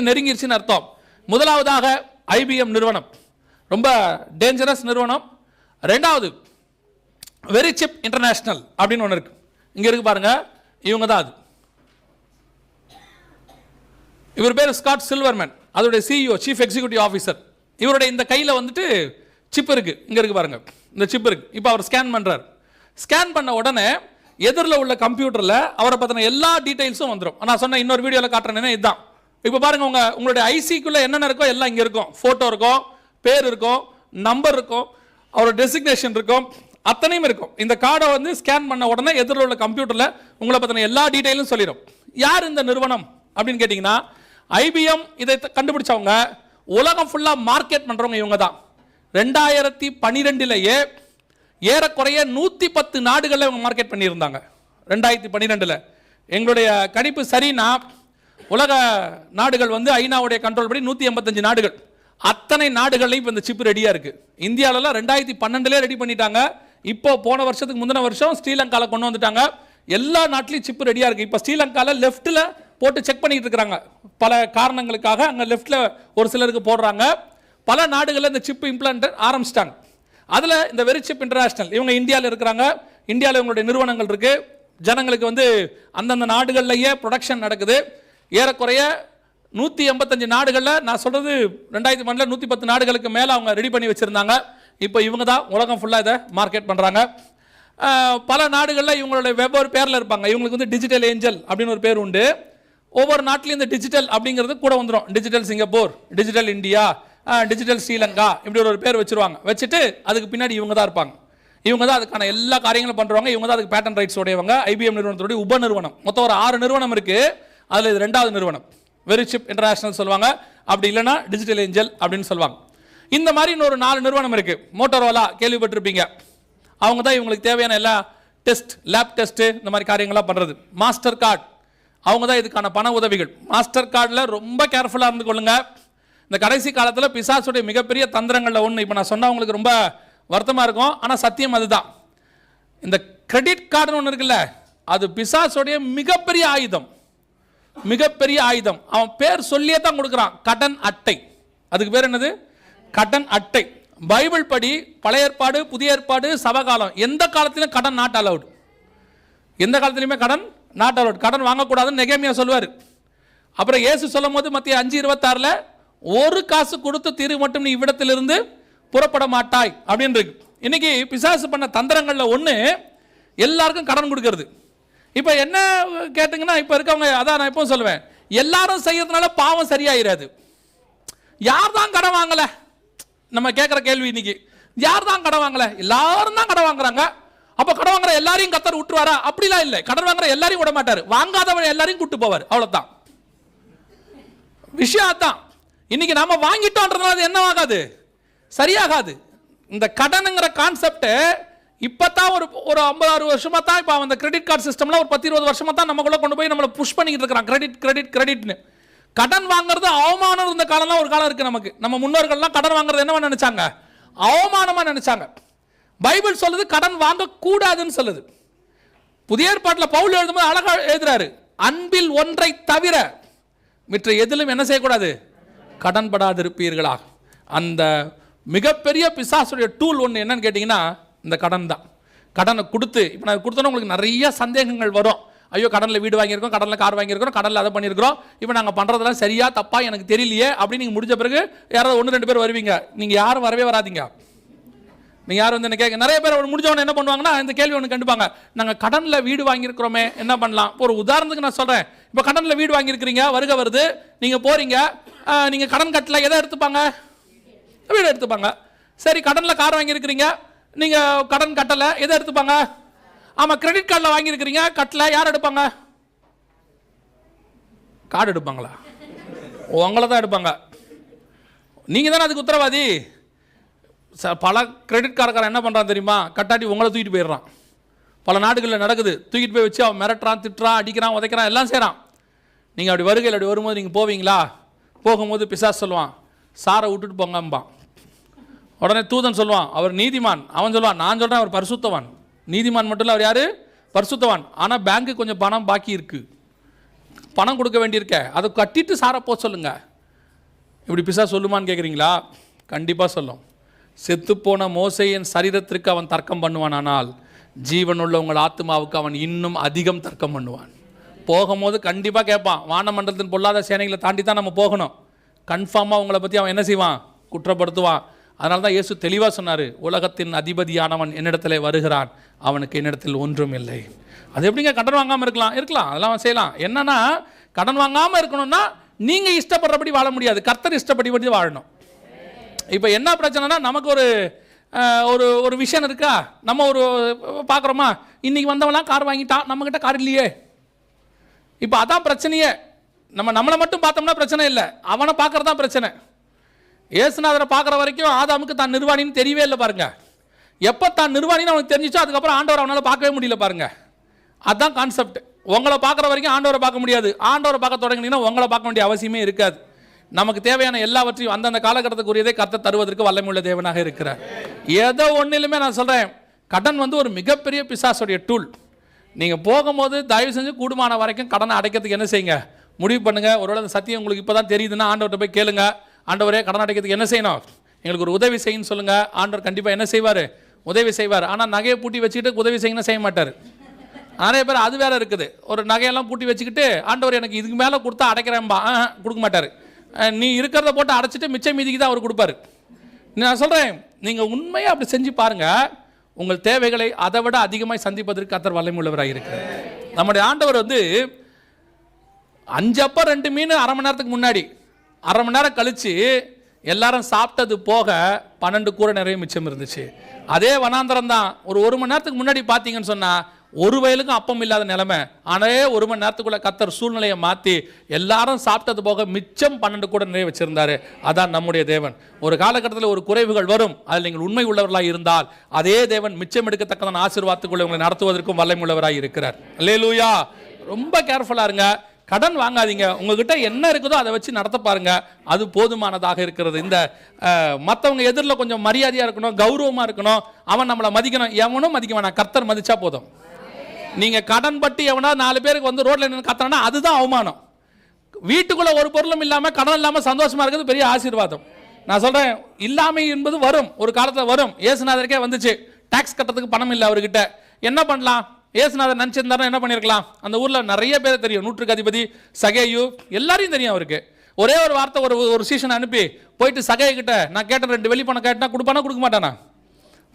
நெருங்கிருச்சுன்னு அர்த்தம். முதலாவதாக ஐபிஎம் நிறுவனம். ரொம்ப டேஞ்சரஸ் நிறுவனம். ரெண்டாவது வெரி சிப் இன்டர்நேஷனல் அப்படின்னு ஒன்று இருக்கு. இங்க இருக்கு பாருங்க. இவங்க தான் அது. இவர் பேர் ஸ்காட் சில்வர்மேன். அதோடைய சிஇஓ சீஃப் எக்ஸிக்யூட்டிவ் ஆஃபீஸர் இவருடைய இந்த கையில் வந்துட்டு சிப் இருக்கு. இங்க இருக்கு பாருங்க. இந்த சிப் இருக்கு. இப்போ அவர் ஸ்கேன் பண்ணுறார் ஸ்கேன் பண்ண உடனே எதிரில் உள்ள கம்ப்யூட்டரில் அவரை பற்றின எல்லா டீடைல்ஸும் வந்துடும் நான் சொன்ன இன்னொரு வீடியோவில் காட்டுறேன்னா இதுதான். இப்போ பாருங்க உங்கள் உங்களுடைய ஐசிக்குள்ளே என்னென்ன இருக்கோ எல்லாம் இங்கே இருக்கும். ஃபோட்டோ இருக்கும் பேர் இருக்கும் நம்பர் இருக்கும் அவரோட டெசிக்னேஷன் இருக்கும் அத்தனையும் இருக்கும். இந்த கார்டை வந்து ஸ்கேன் பண்ண உடனே எதிரில் உள்ள கம்ப்யூட்டரில் உங்களை பற்றின எல்லா டீட்டெயிலும் சொல்லிடும். யார் இந்த நிறுவனம் அப்படின்னு கேட்டிங்கன்னா ஐபிஎம் இதை கண்டுபிடிச்சவங்க உலகம் ஃபுல்லாக மார்க்கெட் பண்ணுறவங்க இவங்க தான். ரெண்டாயிரத்தி பன்னிரெண்டுலேயே ஏறக்குறைய நூற்றி பத்து நாடுகளில் இவங்க மார்க்கெட் பண்ணியிருந்தாங்க. ரெண்டாயிரத்தி பன்னிரெண்டில். எங்களுடைய கணிப்பு சரின்னா உலக நாடுகள் வந்து ஐநாவுடைய கண்ட்ரோல் படி நூற்றி எண்பத்தஞ்சு நாடுகள். அத்தனை நாடுகள்லையும் இப்போ இந்த சிப் ரெடியாக இருக்குது இந்தியாவிலலாம் ரெண்டாயிரத்தி பன்னெண்டுலேயே ரெடி பண்ணிட்டாங்க. இப்போ போன வருஷத்துக்கு முந்தின வருஷம் ஸ்ரீலங்காவில் கொண்டு வந்துட்டாங்க. எல்லா நாட்டிலையும் சிப் ரெடியாக இருக்குது இப்போ ஸ்ரீலங்காவில் லெஃப்ட்டில் போட்டு செக் பண்ணிகிட்டு இருக்கிறாங்க. பல காரணங்களுக்காக அங்கே லெஃப்ட்டில் ஒரு சிலருக்கு போடுறாங்க. பல நாடுகளில் இந்த சிப் இம்ப்ளான்ட் ஆரம்பிச்சிட்டாங்க. அதில் இந்த வெரி சிப் இன்டர்நேஷனல் இவங்க இந்தியாவில் இருக்கிறாங்க. இந்தியாவில் இவங்களுடைய நிறுவனங்கள் இருக்குது ஜனங்களுக்கு வந்து அந்தந்த நாடுகள்லையே ப்ரொடக்ஷன் நடக்குது. ஏறக்குறைய நூற்றி எண்பத்தஞ்சு நாடுகளில் நான் சொல்கிறது ரெண்டாயிரத்தி பன்னில் நூற்றி பத்து நாடுகளுக்கு மேலே அவங்க ரெடி பண்ணி வச்சுருந்தாங்க. இப்போ இவங்க தான் உலகம் ஃபுல்லாக இதை மார்க்கெட் பண்ணுறாங்க பல நாடுகளில் இவங்களுடைய வெவ்வேறு பேரில் இருப்பாங்க. இவங்களுக்கு வந்து டிஜிட்டல் ஏஞ்சல் அப்படின்னு ஒரு பேர் உண்டு. ஒவ்வொரு நாட்டிலையும் இந்த டிஜிட்டல் அப்படிங்கிறது கூட வந்துடும் digital Singapore digital India digital Sri Lanka இப்படி ஒரு பேர் வச்சிருவாங்க. வச்சுட்டு அதுக்கு பின்னாடி இவங்க தான் இருப்பாங்க. இவங்க தான் அதுக்கான எல்லா காரியங்களும் பண்ணுறவங்க இவங்க தான் அதுக்கு பேட்டன் ரைட்ஸ் உடையவங்க. ஐபிஎம் நிறுவனத்துடைய உப நிறுவனம் மொத்தம் ஒரு ஆறு நிறுவனம் இருக்குது அதில் இது ரெண்டாவது நிறுவனம். வெரிஷிப் இன்டர்நேஷனல் சொல்லுவாங்க. அப்படி இல்லைனா டிஜிட்டல் ஏஞ்சல் அப்படின்னு சொல்லுவாங்க. இந்த மாதிரி இன்னொரு நாலு நிறுவனம் இருக்குது மோட்டோரோலா கேள்விப்பட்டிருப்பீங்க. அவங்க தான் இவங்களுக்கு தேவையான எல்லா டெஸ்ட் லேப் டெஸ்ட்டு இந்த மாதிரி காரியங்களாக பண்ணுறது மாஸ்டர் கார்டு அவங்க தான் இதுக்கான பண உதவிகள். மாஸ்டர் கார்டில் ரொம்ப கேர்ஃபுல்லாக இருந்து கொள்ளுங்கள் இந்த கடைசி காலத்தில் பிசாசுடைய மிகப்பெரிய தந்திரங்களில் ஒன்று இப்போ நான் சொன்னவங்களுக்கு ரொம்ப வருத்தமாக இருக்கும். ஆனால் சத்தியம் அதுதான். இந்த கிரெடிட் கார்டுன்னு ஒன்று இருக்குல்ல அது பிசாசுடைய மிகப்பெரிய ஆயுதம். மிகப்பெரிய ஆயுதம். அவன் பேர் சொல்லியே தான் கொடுக்குறான். கடன் அட்டை. அதுக்கு பேர் என்னது? கடன் அட்டை. பைபிள் படி பழைய ஏற்பாடு புதிய ஏற்பாடு சபகாலம் எந்த காலத்திலும் கடன் நாட் அலவுட் எந்த காலத்துலையுமே கடன் நாட் அலவுட் கடன் வாங்கக்கூடாதுன்னு நெகேமியா சொல்லுவார். அப்புறம் இயேசு சொல்லும் போது மத்திய அஞ்சு இருபத்தாறில் ஒரு காசு கொடுத்து தீர்வு மட்டும் நீ இவ்விடத்திலிருந்து புறப்பட மாட்டாய். அப்படின்னு இருக்கு. இன்னைக்கு பிசாசு பண்ண தந்திரங்களில் ஒன்று எல்லாருக்கும் கடன் கொடுக்கறது. இப்போ என்ன கேட்டிங்கன்னா இப்போ இருக்கவங்க அதான் நான் எப்பவும் சொல்லுவேன். எல்லாரும் செய்யறதுனால பாவம் சரியாயிராது. யார் தான் கடன் வாங்கலை? நம்ம கேட்குற கேள்வி இன்னைக்கு. யார் தான் கடன் வாங்கலை? எல்லாரும் தான் கடன் வாங்குறாங்க. அப்போ கடன் வாங்குற எல்லாரையும் கத்தர் விட்டுருவாரா அப்படிலாம் இல்லை. கடன் வாங்குற எல்லாரையும் விட மாட்டார். வாங்காதவன் எல்லாரையும் கூட்டு போவார். அவ்வளோதான் விஷயம் அதான். இன்னைக்கு நாம வாங்கிட்டோன்றதுனால அது என்ன ஆகாது சரியாகாது. இந்த கடனுங்கிற கான்செப்டை இப்பதான் ஒரு ஒரு ஐம்பது அறுபது வருஷமாக தான் இப்போ அந்த கிரெடிட் கார்டு சிஸ்டம்லாம் ஒரு பத்து இருபது வருஷமாக தான் நம்மக்குள்ளே கொண்டு போய் நம்மளை புஷ் பண்ணிக்கிட்டு இருக்கிறான். கிரெடிட் கிரெடிட் கிரெடிட்னு கடன் வாங்குறது அவமானம் இருந்த காலம்லாம் ஒரு காலம் இருக்குது நமக்கு. நம்ம முன்னோர்கள்லாம் கடன் வாங்குறது என்ன நினைச்சாங்க? அவமானமாக நினைச்சாங்க. பைபிள் சொல்லுது கடன் வாங்கக்கூடாதுன்னு சொல்லுது. புதிய ஏற்பாட்டில் பவுல் எழுதும்போது அழகாக எழுதுறாரு. அன்பில் ஒன்றை தவிர மற்ற எதிலும் என்ன செய்யக்கூடாது? கடன்படாதிருப்பீர்களா? அந்த மிகப்பெரிய பிசாசுடைய டூல் ஒன்று என்னன்னு கேட்டிங்கன்னா இந்த கடன் தான். கடனை கொடுத்து இப்போ நான் கொடுத்தோன்னா உங்களுக்கு நிறைய சந்தேகங்கள் வரும். ஐயோ கடனில் வீடு வாங்கியிருக்கோம் கடனில் கார் வாங்கியிருக்கிறோம் கடனில் அதை பண்ணியிருக்கிறோம். இப்போ நாங்கள் பண்ணுறதெல்லாம் சரியா தப்பா எனக்கு தெரியலையே அப்படின்னு நீங்கள் முடிஞ்ச பிறகு யாராவது ஒன்று ரெண்டு பேர் வருவீங்க. நீங்கள் யாரும் வரவே வராதீங்க. நீங்கள் யாரும் வந்து என்ன கேட்க நிறைய பேர் ஒரு முடிஞ்சவன என்ன பண்ணுவாங்கன்னா இந்த கேள்வி ஒன்று கண்டுப்பாங்க. நாங்கள் கடனில் வீடு வாங்கியிருக்கிறோமே என்ன பண்ணலாம்? இப்போ ஒரு உதாரணத்துக்கு நான் சொல்கிறேன் இப்போ கடனில் வீடு வாங்கியிருக்கிறீங்க வருக வருது நீங்கள் போகிறீங்க நீங்கள் கடன் கட்டல எதை எடுத்துப்பாங்க? வீடு எடுத்துப்பாங்க. சரி கடனில் கார் வாங்கியிருக்கிறீங்க நீங்கள் கடன் கட்டலை எதை எடுத்துப்பாங்க? ஆமாம் கிரெடிட் கார்டில் வாங்கியிருக்கிறீங்க கட்டல யார் எடுப்பாங்க? கார்டு எடுப்பாங்களா? உங்களை தான் எடுப்பாங்க. நீங்கள் தானே அதுக்கு உத்தரவாதி? ச பல கிரெடிட் கார்டுக்காரன் என்ன பண்ணுறான் தெரியுமா? கட்டாட்டி உங்களை தூக்கிட்டு போயிடுறான். பல நாடுகளில் நடக்குது. தூக்கிட்டு போய் வச்சு அவன் மிரட்டுறான் திட்டுறான் அடிக்கிறான் உதைக்கிறான் எல்லாம் செய்கிறான் நீங்கள் அப்படி வருகையில் அப்படி வரும்போது நீங்கள் போவீங்களா? போகும்போது பிசாஸ் சொல்லுவான் சாரை விட்டுட்டு போங்கம்பான். உடனே தூதன் சொல்லுவான் அவர் நீதிமான். அவன் சொல்லுவான் நான் சொல்கிறேன் அவர் பரிசுத்தவான். நீதிமான் மட்டும் இல்லை அவர் யார்? பரிசுத்தவான். ஆனால் பேங்க்கு கொஞ்சம் பணம் பாக்கி இருக்குது பணம் கொடுக்க வேண்டியிருக்க. அதை கட்டிட்டு சாரை போக சொல்லுங்கள் இப்படி பிசா சொல்லுமான்னு கேட்குறீங்களா கண்டிப்பாக சொல்லும். செத்துப்போன மோசையின் சரீரத்திற்கு அவன் தர்க்கம் பண்ணுவானானால் ஜீவனுள்ள உங்கள் ஆத்மாவுக்கு அவன் இன்னும் அதிகம் தர்க்கம் பண்ணுவான். போகும்போது கண்டிப்பாக கேட்பான் வானமண்டலத்தின் பொல்லாத சேனைகளை தாண்டி தான் நம்ம போகணும். கன்ஃபார்மாக உங்களை பற்றி அவன் என்ன செய்வான்? குற்றப்படுத்துவான். அதனால தான் இயேசு தெளிவாக சொன்னார் உலகத்தின் அதிபதியானவன் என்னிடத்தில் வருகிறான் அவனுக்கு என்னிடத்தில் ஒன்றும் இல்லை. அது எப்படிங்க கடன் வாங்காமல் இருக்கலாம்? இருக்கலாம் அதெல்லாம் செய்யலாம். என்னன்னா கடன் வாங்காமல் இருக்கணும்னா நீங்கள் இஷ்டப்படுறபடி வாழ முடியாது. கர்த்தர் இஷ்டப்படிபடி வாழணும். இப்போ என்ன பிரச்சனைனா நமக்கு ஒரு ஒரு ஒரு விஷயம் இருக்கா? நம்ம ஒரு பார்க்குறோமா இன்றைக்கி வந்தவெல்லாம் கார் வாங்கிட்டான் நம்மக்கிட்ட கார் இல்லையே. இப்போ அதான் பிரச்சனையே. நம்ம நம்மளை மட்டும் பார்த்தோம்னா பிரச்சனை இல்லை. அவனை பார்க்கறது தான் பிரச்சனை. ஏசுநாதரை பார்க்குற வரைக்கும் ஆதாமுக்கு தான் நிர்வாணின்னு தெரியவே இல்லை பாருங்க. எப்போ தான் நிர்வாணின்னு அவனுக்கு தெரிஞ்சிச்சோ அதுக்கப்புறம் ஆண்டவர் அவனால் பார்க்கவே முடியல பாருங்க. அதுதான் கான்செப்ட் உங்களை பார்க்குற வரைக்கும் ஆண்டவரை பார்க்க முடியாது. ஆண்டவரை பார்க்க தொடங்கினீங்கன்னா உங்களை பார்க்க வேண்டிய அவசியமே இருக்காது. நமக்கு தேவையான எல்லாவற்றையும் அந்தந்த காலகட்டத்துக்குரியதே கத்த தருவதற்கு வல்லமையுள்ள தேவனாக இருக்கிறார். ஏதோ ஒன்றிலுமே நான் சொல்கிறேன் கடன் வந்து ஒரு மிகப்பெரிய பிசாசுடைய டூல் நீங்கள் போகும்போது தயவு செஞ்சு கூடுமான வரைக்கும் கடனை அடைக்கிறதுக்கு என்ன செய்யுங்க? முடிவு பண்ணுங்கள் ஒருவேளை அந்த சத்தியம் உங்களுக்கு இப்போ தான் தெரியுதுன்னா ஆண்டவர்கிட்ட போய் கேளுங்கள் ஆண்டவரே கடன் அடைக்கிறதுக்கு என்ன செய்யணும்? எங்களுக்கு ஒரு உதவி செய்யுன்னு சொல்லுங்கள் ஆண்டவர் கண்டிப்பாக என்ன செய்வார்? உதவி செய்வார். ஆனால் நகையை பூட்டி வச்சுக்கிட்டு உதவி செய்யணும் செய்ய மாட்டார். நிறைய பேர் அது வேறு இருக்குது. ஒரு நகையெல்லாம் பூட்டி வச்சுக்கிட்டு ஆண்டவர் எனக்கு இதுக்கு மேலே கொடுத்தா அடைக்கிறேன்பா. ஆ, கொடுக்க மாட்டார். நீ இருக்கிறத போட்டு அடைச்சிட்டு மிச்சம் மீதிக்கு தான் அவர் கொடுப்பாரு. நான் சொல்கிறேன் நீங்கள் உண்மையாக அப்படி செஞ்சு பாருங்கள் உங்கள் தேவைகளை அதை விட அதிகமாக சந்திப்பதற்கு அத்தர் வல்லமுள்ளவராக இருக்கிறார். நம்முடைய ஆண்டவர் வந்து அஞ்சப்ப ரெண்டு மீன் அரை மணி நேரத்துக்கு முன்னாடி அரை மணி நேரம் கழிச்சு எல்லாரும் சாப்பிட்டது போக பன்னெண்டு கூரை நிறைய மிச்சம் இருந்துச்சு. அதே வனாந்தரம் தான். ஒரு ஒரு மணி நேரத்துக்கு முன்னாடி பார்த்தீங்கன்னு சொன்னால் ஒரு வயலுக்கும் அப்பம் இல்லாத நிலைமை. ஆனால் ஒரு மணி நேரத்துக்குள்ள கத்தர் சூழ்நிலையை மாற்றி எல்லாரும் சாப்பிட்டது போக மிச்சம் பன்னெண்டு கூட நிறைய வச்சுருந்தாரு. அதான் நம்முடைய தேவன். ஒரு காலகட்டத்தில் ஒரு குறைவுகள் வரும். அதில் நீங்கள் உண்மை உள்ளவர்களாக இருந்தால் அதே தேவன் மிச்சம் எடுக்கத்தக்கதான ஆசீர்வாதத்துக்குள்ள உங்களை நடத்துவதற்கும் வல்லமை உள்ளவராக இருக்கிறார். அல்லேலூயா. ரொம்ப கேர்ஃபுல்லாக இருங்க. கடன் வாங்காதீங்க. உங்ககிட்ட என்ன இருக்குதோ அதை வச்சு நடத்த பாருங்க. அது போதுமானதாக இருக்கிறது. இந்த மற்றவங்க எதிரில் கொஞ்சம் மரியாதையாக இருக்கணும் கௌரவமாக இருக்கணும். அவன் நம்மளை மதிக்கணும். எவனும் மதிக்க வேணாம் கர்த்தர் மதிச்சா போதும். நீங்கள் கடன் பட்டு எவனா நாலு பேருக்கு வந்து ரோட்டில் நின்று கத்தனா அதுதான் அவமானம். வீட்டுக்குள்ள ஒரு பொருளும் இல்லாமல் கடன் இல்லாமல் சந்தோஷமா இருக்கிறது பெரிய ஆசீர்வாதம். நான் சொல்றேன் இல்லாமை என்பது வரும். ஒரு காலத்தில் வரும். ஏசுநாதருக்கே வந்துச்சு. டாக்ஸ் கட்டுறதுக்கு பணம் இல்லை அவர்கிட்ட. என்ன பண்ணலாம்? ஏசுநாதர் நினச்சிருந்தாருன்னா என்ன பண்ணியிருக்கலாம் அந்த ஊரில் நிறைய பேர் தெரியும். நூற்றுக்கு அதிபதி சகேயு எல்லாரையும் தெரியும் அவருக்கு. ஒரே ஒரு வார்த்தை ஒரு ஒரு சீசன் அனுப்பி போயிட்டு சகையை கிட்ட நான் கேட்டேன் ரெண்டு வெளி பணம் கேட்டா கொடுப்பானா கொடுக்க மாட்டானா?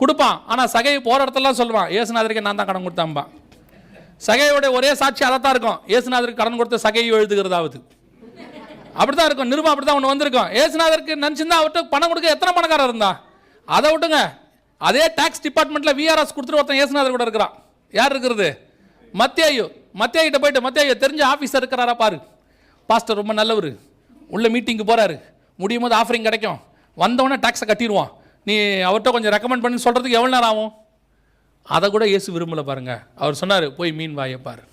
கொடுப்பான். ஆனால் சகையை போகிற இடத்துலலாம் சொல்லுவான். ஏசுநாதருக்கு நான் தான் கடன் கொடுத்தாம்பா சகையோட ஒரே சாட்சி அதை தான் இருக்கும். ஏசுநாதருக்கு கடன் கொடுத்த சகையை எழுதுகிறதாவது. அப்படிதான் இருக்கும். நிருபம் அப்படிதான் ஒன்று வந்திருக்கும். ஏசுநாதருக்கு நினச்சிருந்தா அவர்கிட்ட பணம் கொடுக்க எத்தனை பணக்காரர் இருந்தா? அதை விட்டுங்க. அதே டேக்ஸ் டிபார்ட்மெண்ட்டில் விஆர்எஸ் கொடுத்துட்டு ஒருத்தன் ஏசுநாதர் கூட இருக்கிறான். யார் இருக்கிறது? மத்தியாயோ மத்தியாயிட்ட போயிட்டு மத்தியாயோ தெரிஞ்ச ஆஃபீஸர் இருக்கிறாரா பாரு. பாஸ்டர் ரொம்ப நல்லவர். உள்ள மீட்டிங்க்கு போகிறாரு முடியும் போது ஆஃபரிங் கிடைக்கும். வந்தவொடனே டேக்ஸை கட்டிடுவான். நீ அவர்கிட்ட கொஞ்சம் ரெக்கமெண்ட் பண்ணி சொல்கிறதுக்கு எவ்வளோ நேரம் ஆகும்? அதை கூட இயேசு விரும்பலை பாருங்க. அவர் சொன்னார் போய் மீன் வாயப்பார்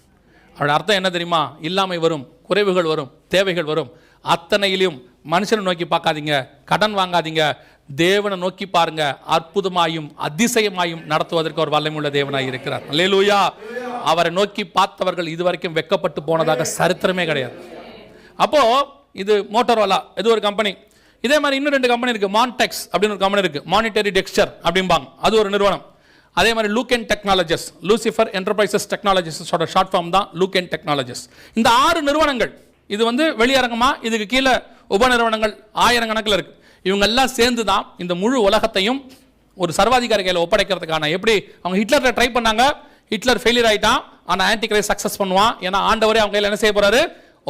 அவரோட அர்த்தம் என்ன தெரியுமா? இல்லாமை வரும் குறைவுகள் வரும் தேவைகள் வரும். அத்தனையிலையும் மனுஷனை நோக்கி பார்க்காதீங்க. கடன் வாங்காதீங்க. தேவனை நோக்கி பாருங்க. அற்புதமாயும் அதிசயமாயும் நடத்துவதற்கு ஒரு வல்லமையுள்ள தேவனாய் இருக்கிறார். லேலூயா அவரை நோக்கி பார்த்தவர்கள் இதுவரைக்கும் வெக்கப்பட்டு போனதாக சரித்திரமே கிடையாது. அப்போ இது மோட்டரோலா இது ஒரு கம்பெனி. இதே மாதிரி இன்னும் ரெண்டு கம்பெனி இருக்கு. மான்டெக்ஸ் அப்படின்னு ஒரு கம்பெனி இருக்கு. மானிட்டரி டெக்ஸ்டர் அப்படிம்பாங்க. அது ஒரு நிறுவனம். அதே மாதிரி லூக்கென் டெக்னாலஜிஸ் லூசிஃபர் என்டர்பிரைசஸ் டெக்னாலஜிஸோட ஷார்ட் ஃபார்ம் தான் லூக்கென் டெக்னாலஜிஸ் இந்த ஆறு நிறுவனங்கள் இது வந்து வெளியரங்கமா இதுக்கு கீழே உப நிறுவனங்கள் ஆயிரக்கணக்கில் இருக்குது இவங்க எல்லாம் சேர்ந்து தான் இந்த முழு உலகத்தையும் ஒரு சர்வாதிகாரி கையில் ஒப்படைக்கிறதுக்கான. எப்படி? அவங்க ஹிட்லர்ல ட்ரை பண்ணாங்க. ஹிட்லர் ஃபெயிலியர் ஆயிட்டான். ஆனால் ஆன்டி கிரைஸ் சக்ஸஸ் பண்ணுவான். ஏன்னா ஆண்டவரே அவங்க கையில் என்ன செய்ய போறாரு?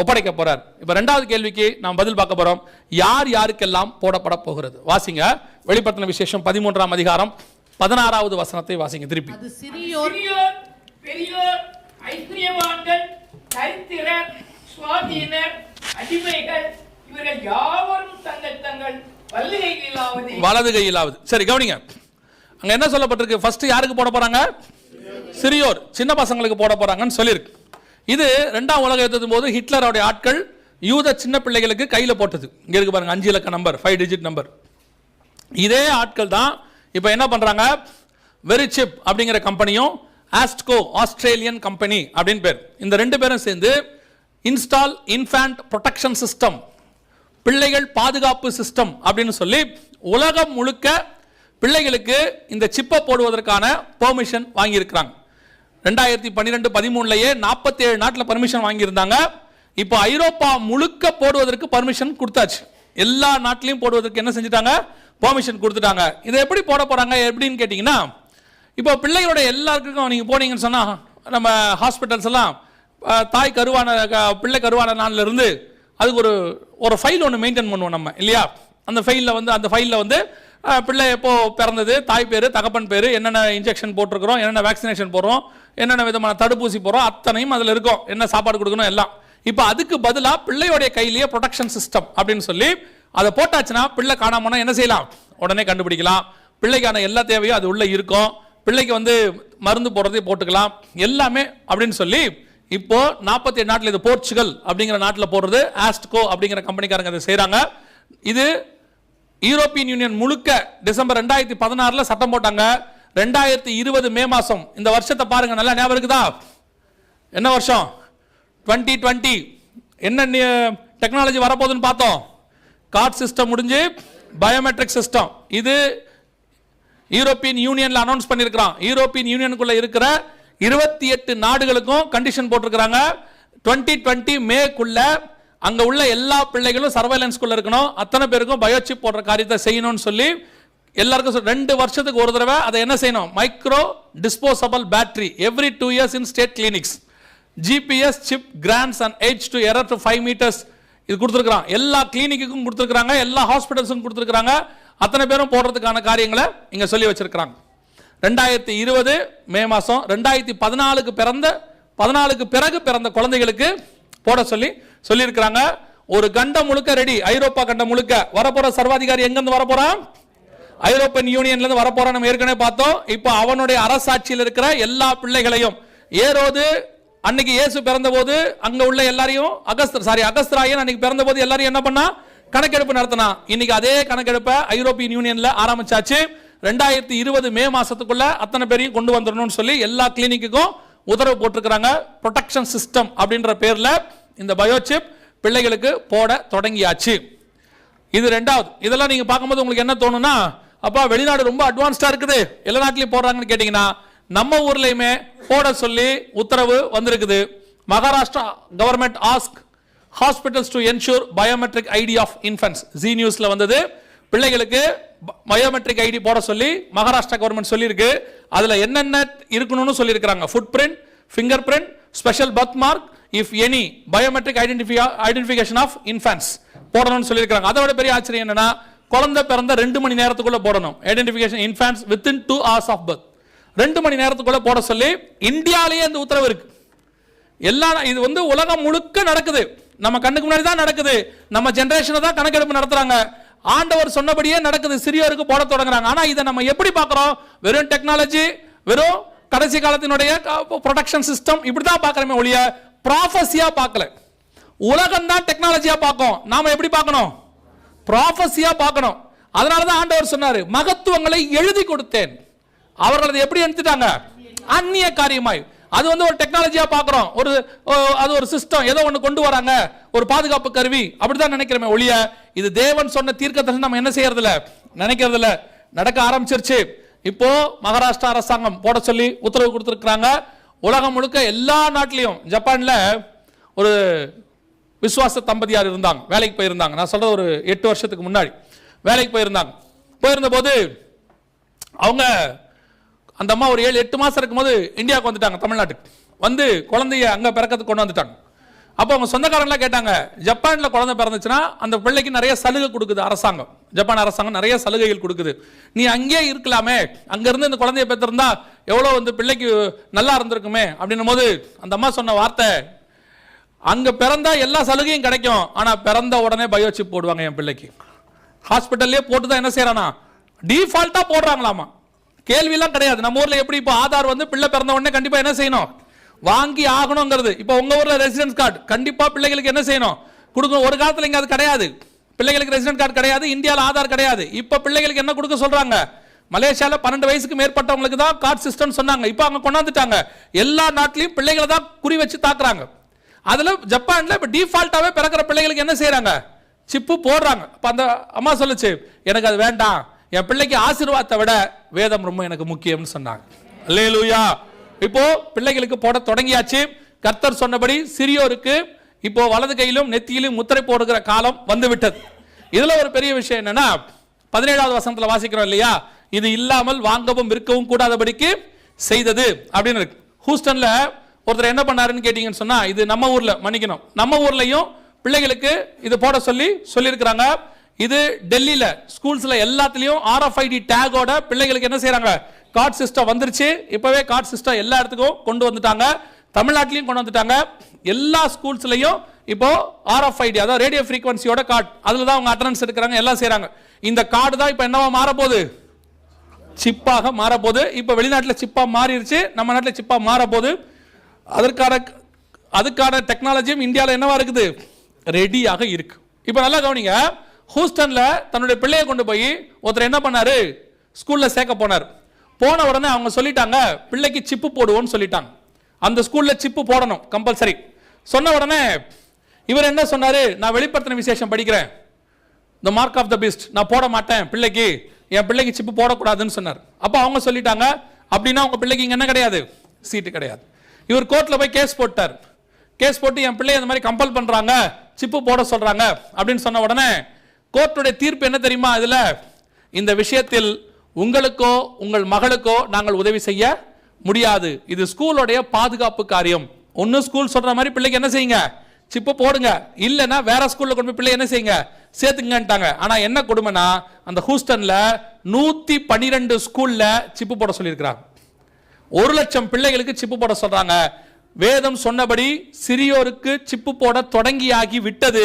ஒப்படைக்க போறார். இப்போ ரெண்டாவது கேள்விக்கு நாம் பதில் பார்க்க போறோம். யார் யாருக்கெல்லாம் போடப்பட போகிறது? வாசிங்க. வெளிப்படுத்தின விசேஷம் பதிமூன்றாம் அதிகாரம் பதினாறாவது வசனத்தை வாசிங்க. திருப்பி. அடிமைகள் இவர்கள் யாவரும் தங்கள் தங்கள் வலது கையிலாவது. சரி கவனிங்க. அங்க என்ன சொல்லப்பட்டிருக்கு? ஃபர்ஸ்ட் யாருக்கு போட போறாங்க? சிறியோர் சின்ன பசங்களுக்கு போட போறாங்கன்னு சொல்லியிருக்கு. இது ரெண்டாம் உலக யுத்தத்தின் போது ஹிட்லருடைய ஆட்கள் யூத சின்ன பிள்ளைகளுக்கு கையில் போட்டது. இங்கே இருக்கு பாருங்க அஞ்சு இலக்க நம்பர் ஃபைவ் டிஜிட் நம்பர் இதே ஆட்கள் தான் இப்போ என்ன பண்ணுறாங்க வெரிச்சிப் அப்படிங்கிற கம்பெனியும் ஆஸ்ட்கோ ஆஸ்திரேலியன் கம்பெனி அப்படின்னு பேர். இந்த ரெண்டு பேரும் சேர்ந்து இன்ஸ்டால் இன்ஃபேண்ட் ப்ரொடெக்ஷன் சிஸ்டம் பிள்ளைகள் பாதுகாப்பு சிஸ்டம் அப்படின்னு சொல்லி உலகம் முழுக்க பிள்ளைகளுக்கு இந்த சிப்பை போடுவதற்கான பெர்மிஷன் வாங்கியிருக்கிறாங்க. ரெண்டாயிரத்தி பன்னிரெண்டு பதிமூணுலேயே நாற்பத்தேழு நாட்டில் பர்மிஷன் வாங்கியிருந்தாங்க. இப்போ ஐரோப்பா முழுக்க போடுவதற்கு பர்மிஷன் கொடுத்தாச்சு. எல்லா நாட்டிலையும் போடுவதற்கு என்ன செஞ்சுட்டாங்க? பெர்மிஷன் கொடுத்துட்டாங்க. இதை எப்படி போட போகிறாங்க எப்படின்னு கேட்டிங்கன்னா இப்போ பிள்ளைகளோட எல்லாருக்கும் நீங்கள் போனீங்கன்னு சொன்னால் நம்ம ஹாஸ்பிட்டல்ஸ் எல்லாம் தாய் கருவான க- பிள்ளை கருவான நாளிலிருந்து அதுக்கு ஒரு ஒரு ஃபைல் ஒன்று மெயின்டைன் பண்ணுவோம் நம்ம இல்லையா? அந்த ஃபைலில் வந்து அந்த ஃபைலில் வந்து பிள்ளை எப்போ பிறந்தது தாய் பேர் தகப்பன் பேர் என்னென்ன இன்ஜெக்ஷன் போட்டிருக்கிறோம் என்னென்ன வேக்சினேஷன் போடுறோம் என்னென்ன விதமான தடுப்பூசி போடுறோம் அத்தனையும் அதில் இருக்கும். என்ன சாப்பாடு கொடுக்கணும் எல்லாம். இப்போ அதுக்கு பதிலாக பிள்ளையோடைய கையிலேயே ப்ரொடெக்ஷன் சிஸ்டம் அப்படின்னு சொல்லி அதை போட்டாச்சுன்னா பிள்ளை காணாமனா என்ன செய்யலாம்? உடனே கண்டுபிடிக்கலாம். பிள்ளைக்கான எல்லா தேவையும் அது உள்ளே இருக்கும். பிள்ளைக்கு வந்து மருந்து போடுறதே போட்டுக்கலாம். எல்லாமே அப்படின்னு சொல்லி இப்போ நாற்பத்தி ஏழு நாட்டில் இது போர்ச்சுகல் அப்படிங்கிற நாட்டில் போடுறது ஆஸ்ட்கோ அப்படிங்கிற கம்பெனிக்காரங்க அதை செய்கிறாங்க இது யூரோப்பியன் யூனியன் முழுக்க டிசம்பர் ரெண்டாயிரத்தி பதினாறில் சட்டம் போட்டாங்க. ரெண்டாயிரத்தி இருபது மே மாதம் இந்த வருஷத்தை பாருங்கள் நல்லா ஞாபகம் இருக்குதா? என்ன வருஷம்? Twenty twenty. என்ன டெக்னாலஜி வரப்போகுதுன்னு பார்த்தோம். கார்ட் சிஸ்டம் முடிஞ்சு பயோமெட்ரிக் சிஸ்டம். இது யூரோப்பியன் யூனியனில் அனௌன்ஸ் பண்ணியிருக்கிறான். யூரோப்பியன் யூனியனுக்குள்ளே இருக்கிற இருபத்தி எட்டு நாடுகளுக்கும் கண்டிஷன் போட்டிருக்கிறாங்க. டுவெண்ட்டி டுவெண்ட்டி மேக்குள்ள அங்கே உள்ள எல்லா பிள்ளைகளும் சர்வைலன்ஸ்குள்ளே இருக்கணும். அத்தனை பேருக்கும் பயோசிப் போடுற காரியத்தை செய்யணும்னு சொல்லி எல்லாருக்கும் ரெண்டு வருஷத்துக்கு ஒரு தடவை அதை என்ன செய்யணும்? Micro disposable battery every two years in state clinics GPS chip grants and aid to error to five metres இது கொடுத்துருக்குறான். எல்லா கிளினிக்குக்கும் கொடுத்துருக்குறாங்க. எல்லா ஹாஸ்பிட்டல்ஸுக்கும் கொடுத்துருக்குறாங்க. அத்தனை பேரும் போடுறதுக்கான காரியங்களை இங்கே சொல்லி வச்சிருக்கிறாங்க. ரெண்டாயிரத்தி இருபது மே மாதம் ரெண்டாயிரத்தி பதினாலுக்கு பிறந்த பதினாலுக்கு பிறகு பிறந்த குழந்தைகளுக்கு போட சொல்லி சொல்லியிருக்கிறாங்க. ஒரு கண்டம் முழுக்க ரெடி ஐரோப்பா கண்டம் முழுக்க. வரப்போற சர்வாதிகாரி எங்கிருந்து வரப்போறான் ஐரோப்பியன் யூனியன்ல இருந்து வரப்போறான் நம்ம ஏற்கனவே பார்த்தோம். இப்போ அவனுடைய அரசாட்சியில் இருக்கிற எல்லா பிள்ளைகளையும். ஏரோது அன்னைக்கு இயேசு பிறந்தபோது அங்க உள்ள எல்லாரையும் அகஸ்தர் சாரி அகஸ்தராயன் அன்னைக்கு பிறந்தபோது எல்லாரையும் என்ன பண்ணா? கணக்கெடுப்பு நடத்தினா. இன்னைக்கு அதே கணக்கெடுப்பை ஐரோப்பியன் யூனியன்ல ஆரம்பிச்சாச்சு. ரெண்டாயிரத்தி இருபது மே மாதத்துக்குள்ளே அத்தனை பேரையும் கொண்டு வந்துடணும்னு சொல்லி எல்லா கிளினிக்குக்கும் உத்தரவு போட்டிருக்கிறாங்க. ப்ரொடெக்ஷன் சிஸ்டம் அப்படின்ற பேரில் இந்த பயோசிப் பிள்ளைகளுக்கு போட தொடங்கியாச்சு. இது ரெண்டாவது. இதெல்லாம் நீங்கள் பார்க்கும்போது உங்களுக்கு என்ன தோணுன்னா அப்பா வெளிநாடு ரொம்ப அட்வான்ஸ்டாக இருக்குது. எல்லா நாட்டிலையும் போடுறாங்கன்னு கேட்டிங்கன்னா நம்ம ஊர்லேயுமே போட சொல்லி உத்தரவு வந்திருக்குது. Maharashtra government ask hospitals to ensure biometric ID of infants Zee நியூஸில் வந்தது. பிள்ளைகளுக்கு பயோமெட்ரிக் ஐடி போட சொல்லி மகாராஷ்டிரா கவர்மெண்ட் சொல்லியிருக்கு. அதில் என்னென்ன இருக்கணும்னு சொல்லியிருக்கிறாங்க. Footprint fingerprint special birth mark if any biometric identify identification of infants போடணும்னு சொல்லியிருக்காங்க அதை விட பெரிய ஆச்சரியம் என்னன்னா குழந்தை பிறந்த ரெண்டு மணி நேரத்துக்குள்ள போடணும். Identification infants within two hours of birth ரெண்டு மணி நேரத்துக்குள்ள போட சொல்லி இந்தியாவிலேயே அந்த உத்தரவு இருக்கு. எல்லா இது வந்து உலகம் முழுக்க நடக்குது. நம்ம கண்ணுக்கு முன்னாடி தான் நடக்குது. நம்ம ஜென்ரேஷனை தான் கணக்கெடுப்பு நடத்துறாங்க. ஆண்டவர் சொன்னபடியே நடக்குது. சிறியோருக்கு போட தொடங்குறாங்க. ஆனால் இதை நம்ம எப்படி பார்க்குறோம்? வெறும் டெக்னாலஜி வெறும் கடைசி காலத்தினுடைய ப்ரொடக்ஷன் சிஸ்டம் இப்படி தான் பார்க்குறோமே ஒழிய ப்ராஃபஸியாக பார்க்கல. உலகம் தான் டெக்னாலஜியாக பார்க்கும். நாம் எப்படி பார்க்கணும்? ப்ராஃபஸியாக பார்க்கணும். அதனால தான் ஆண்டவர் சொன்னார் மகத்துவங்களை எழுதி கொடுத்தேன். அவர்கள் அதை எப்படி எடுத்துட்டாங்க? அந்நிய காரியமாய். அது வந்து ஒரு டெக்னாலஜியாக பார்க்குறோம். ஒரு ஓ, அது ஒரு சிஸ்டம் ஏதோ ஒன்று கொண்டு வராங்க. ஒரு பாதுகாப்பு கருவி. அப்படிதான் நினைக்கிறோமே ஒழிய இது தேவன் சொன்ன தீர்க்கத்தை நம்ம என்ன செய்யறதில்ல? நினைக்கிறதில்ல. நடக்க ஆரம்பிச்சிருச்சு. இப்போ மகாராஷ்டிரா அரசாங்கம் போட சொல்லி உத்தரவு கொடுத்துருக்குறாங்க. உலகம் முழுக்க எல்லா நாட்டிலையும் ஜப்பானில் ஒரு விஸ்வாச தம்பதியார் இருந்தாங்க. வேலைக்கு போயிருந்தாங்க. நான் சொல்கிறது ஒரு எட்டு வருஷத்துக்கு முன்னாடி. வேலைக்கு போயிருந்தாங்க. போயிருந்த போது அவங்க அந்த அம்மா ஒரு ஏழு எட்டு மாதம் இருக்கும்போது இந்தியாவுக்கு வந்துட்டாங்க தமிழ்நாட்டுக்கு. வந்து குழந்தைய அங்கே பிறக்கிறதுக்கு கொண்டு வந்துட்டாங்க. அப்போ அவங்க சொந்தக்காரங்களாம் கேட்டாங்க ஜப்பானில் குழந்தை பிறந்துச்சுன்னா அந்த பிள்ளைக்கு நிறைய சலுகை கொடுக்குது அரசாங்கம். ஜப்பான் அரசாங்கம் நிறைய சலுகைகள் கொடுக்குது. நீ அங்கேயே இருக்கலாமே. அங்கேருந்து இந்த குழந்தைய பெற்றிருந்தா எவ்வளோ வந்து பிள்ளைக்கு நல்லா இருந்திருக்குமே. அப்படின்னும் போது அந்த அம்மா சொன்ன வார்த்தை அங்கே பிறந்தா எல்லா சலுகையும் கிடைக்கும். ஆனால் பிறந்த உடனே பயோசிப் போடுவாங்க என் பிள்ளைக்கு. ஹாஸ்பிட்டல்லே போட்டு தான் என்ன செய்கிறானா டீஃபால்ட்டாக போடுறாங்களாமா. கேள்வியெல்லாம் கிடையாது. நம்ம ஊரில் எப்படி இப்போ ஆதார் வந்து பிள்ளை பிறந்த உடனே கண்டிப்பா என்ன செய்யணும்? வாங்கி ஆகணுங்கிறது. இப்போ உங்க ஊர்ல ரெசிடென்ஸ் கார்டு கண்டிப்பா பிள்ளைகளுக்கு என்ன செய்யணும்? கொடுக்கணும் ஒரு காலத்தில் இங்க அது கிடையாது. பிள்ளைகளுக்கு ரெசிடென்ட் கார்டு கிடையாது. இந்தியாவில் ஆதார் கிடையாது. இப்போ பிள்ளைகளுக்கு என்ன கொடுக்க சொல்றாங்க? மலேசியாவில் பன்னெண்டு வயசுக்கு மேற்பட்டவங்களுக்கு தான் கார்டு சிஸ்டம் சொன்னாங்க. இப்போ அவங்க கொண்டாந்துட்டாங்க. எல்லா நாட்டிலையும் பிள்ளைகளை தான் குறி வச்சு தாக்குறாங்க. அதில் ஜப்பானில் இப்போ டிஃபால்ட்டாகவே பிறக்கிற பிள்ளைகளுக்கு என்ன செய்கிறாங்க சிப்பு போடுறாங்க. இப்போ அந்த அம்மா சொல்லுச்சு எனக்கு அது வேண்டாம். என் பிள்ளைக்கு ஆசீர்வாதத்தை விட வேதம் ரொம்ப எனக்கு முக்கியம்னு சொன்னாங்க. அல்லேலூயா. இப்போ பிள்ளைகளுக்கு போட தொடங்கியாச்சு. கர்த்தர் சொன்னபடி சிறியோருக்கு இப்போ வலது கையிலும் நெத்தியிலும் முத்திரை போடுகிற காலம் வந்து விட்டது இதுல ஒரு பெரிய விஷயம் என்னன்னா பதினேழாவது வசனத்துல வாசிக்கிறோம் இல்லையா? இது இல்லாமல் வாங்கவும் விற்கவும் கூடாதபடிக்கு செய்தது அப்படின்னு இருக்கு. ஹூஸ்டன்ல ஒருத்தர் என்ன பண்ணாருன்னு கேட்டீங்கன்னு சொன்னா இது நம்ம ஊர்ல மன்னிக்கணும். நம்ம ஊர்லயும் பிள்ளைகளுக்கு இது போட சொல்லி சொல்லியிருக்கிறாங்க. இது டெல்லியில் ஸ்கூல்ஸில் எல்லாத்துலேயும் ஆர்எஃப்ஐடி டேகோட பிள்ளைகளுக்கு என்ன செய்கிறாங்க கார்ட் சிஸ்டம் வந்துருச்சு. இப்போவே கார்ட் சிஸ்டம் எல்லா இடத்துக்கும் கொண்டு வந்துட்டாங்க. தமிழ்நாட்டிலையும் கொண்டு வந்துட்டாங்க. எல்லா ஸ்கூல்ஸ்லையும் இப்போ ஆர்எஃப்ஐடி அதாவது ரேடியோ ஃப்ரீக்வன்சியோட கார்டு. அதில் தான் அவங்க அட்டனன்ஸ் எடுக்கிறாங்க எல்லாம் செய்கிறாங்க இந்த கார்டு தான் இப்போ என்னவா மாறப்போகுது? சிப்பாக மாறப்போகுது. இப்போ வெளிநாட்டில் சிப்பாக மாறிடுச்சு நம்ம நாட்டில் சிப்பாக மாறப்போகுது. அதற்கான அதுக்கான டெக்னாலஜியும் இந்தியாவில் என்னவா இருக்குது? ரெடியாக இருக்கு. இப்போ நல்லா கவனிங்க. ஹூஸ்டனில் தன்னுடைய பிள்ளையை கொண்டு போய் ஒருத்தர் என்ன பண்ணார்? ஸ்கூலில் சேர்க்க போனார். போன உடனே அவங்க சொல்லிட்டாங்க பிள்ளைக்கு சிப்பு போடுவோம்னு சொல்லிட்டாங்க. அந்த ஸ்கூலில் சிப்பு போடணும் கம்பல்சரி சொன்ன உடனே இவர் என்ன சொன்னார்? நான் வெளிப்படுத்தின விசேஷம் படிக்கிறேன். The mark of the best நான் போட மாட்டேன் பிள்ளைக்கு. என் பிள்ளைக்கு சிப்பு போடக்கூடாதுன்னு சொன்னார். அப்போ அவங்க சொல்லிட்டாங்க அப்படின்னா உங்கள் பிள்ளைக்கு இங்கே என்ன கிடையாது? சீட்டு கிடையாது. இவர் கோர்ட்டில் போய் கேஸ் போட்டார். கேஸ் போட்டு என் பிள்ளைய இந்த மாதிரி கம்பல் பண்ணுறாங்க சிப்பு போட சொல்கிறாங்க அப்படின்னு சொன்ன உடனே கோர்ட்டுடைய தீர்ப்பு என்ன தெரியுமா அதில் இந்த விஷயத்தில் உங்களுக்கோ உங்கள் மகளுக்கோ நாங்கள் உதவி செய்ய முடியாது. இது ஸ்கூலோடைய பாதுகாப்பு காரியம். ஒன்று ஸ்கூல் சொல்கிற மாதிரி பிள்ளைக்கு என்ன செய்யுங்க? சிப்பு போடுங்க. இல்லைன்னா வேற ஸ்கூலில் கொண்டு போய் பிள்ளை என்ன செய்யுங்க? சேர்த்துங்கன்ட்டாங்க. ஆனால் என்ன கொடுமைனா அந்த ஹூஸ்டனில் நூற்றி பன்னிரெண்டு ஸ்கூலில் சிப்பு போட சொல்லியிருக்கிறாங்க. ஒரு லட்சம் பிள்ளைகளுக்கு சிப்பு போட சொல்கிறாங்க வேதம் சொன்னபடி சிறியோருக்கு சிப்பு போட தொடங்கியாகி விட்டது.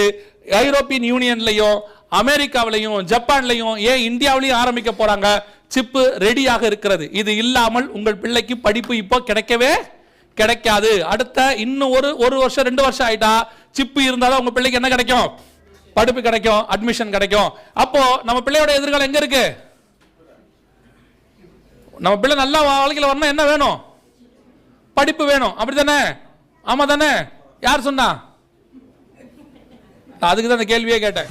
ஐரோப்பியன் யூனியன்லையும் அமெரிக்காவிலையும் ஜப்பான்லையும் ஏன் இந்தியாவிலையும் ஆரம்பிக்க போறாங்க? சிப்பு ரெடியாக இருக்கிறது. இது இல்லாமல் உங்கள் பிள்ளைக்கு படிப்பு இப்போ கிடைக்கவே கிடைக்காது. அடுத்த இன்னும் ஒரு ஒரு வருஷம் ரெண்டு வருஷம் ஆயிட்டா சிப்பு இருந்தாலும் உங்க பிள்ளைக்கு என்ன கிடைக்கும்? படிப்பு கிடைக்கும் அட்மிஷன் கிடைக்கும். அப்போ நம்ம பிள்ளையோட எதிர்காலம் எங்க இருக்கு? நம்ம பிள்ளை நல்லா வாழ்க்கையில் வரணும் என்ன வேணும்? படிப்பு வேணும். அப்படி தானே ஆமா தானே யார் சொன்னா? அதுக்கு தான் அந்த கேள்வியே கேட்டேன்.